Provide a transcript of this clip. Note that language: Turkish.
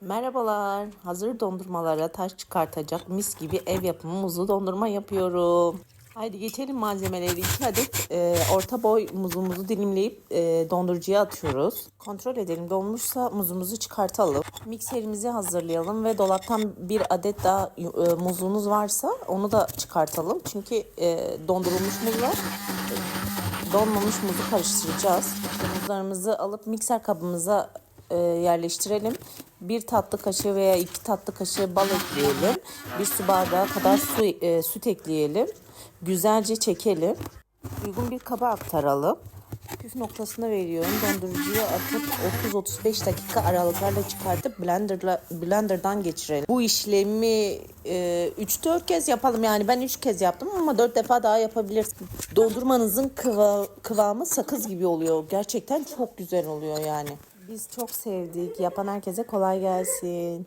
Merhabalar. Hazır dondurmalara taş çıkartacak mis gibi ev yapımı muzlu dondurma yapıyorum. Haydi geçelim malzemeleri. 2 adet e, orta boy muzumuzu dilimleyip e, dondurucuya atıyoruz. Kontrol edelim donmuşsa muzumuzu çıkartalım. Mikserimizi hazırlayalım ve dolaptan bir adet daha e, muzumuz varsa onu da çıkartalım. Çünkü e, dondurulmuş muz var. Donmamış muzu karıştıracağız. Muzlarımızı alıp mikser kabımıza e, yerleştirelim. Bir tatlı kaşığı veya iki tatlı kaşığı bal ekleyelim. Bir su bardağı kadar su, e, süt ekleyelim. Güzelce çekelim. Uygun bir kaba aktaralım. Püf noktasını veriyorum. Dondurucuya atıp 30-35 dakika aralıklarla çıkartıp blenderla, blenderdan geçirelim. Bu işlemi e, 3-4 kez yapalım. Yani ben 3 kez yaptım ama 4 defa daha yapabilirsin. Dondurmanızın kıva, kıvamı sakız gibi oluyor. Gerçekten çok güzel oluyor yani. Biz çok sevdik. Yapan herkese kolay gelsin.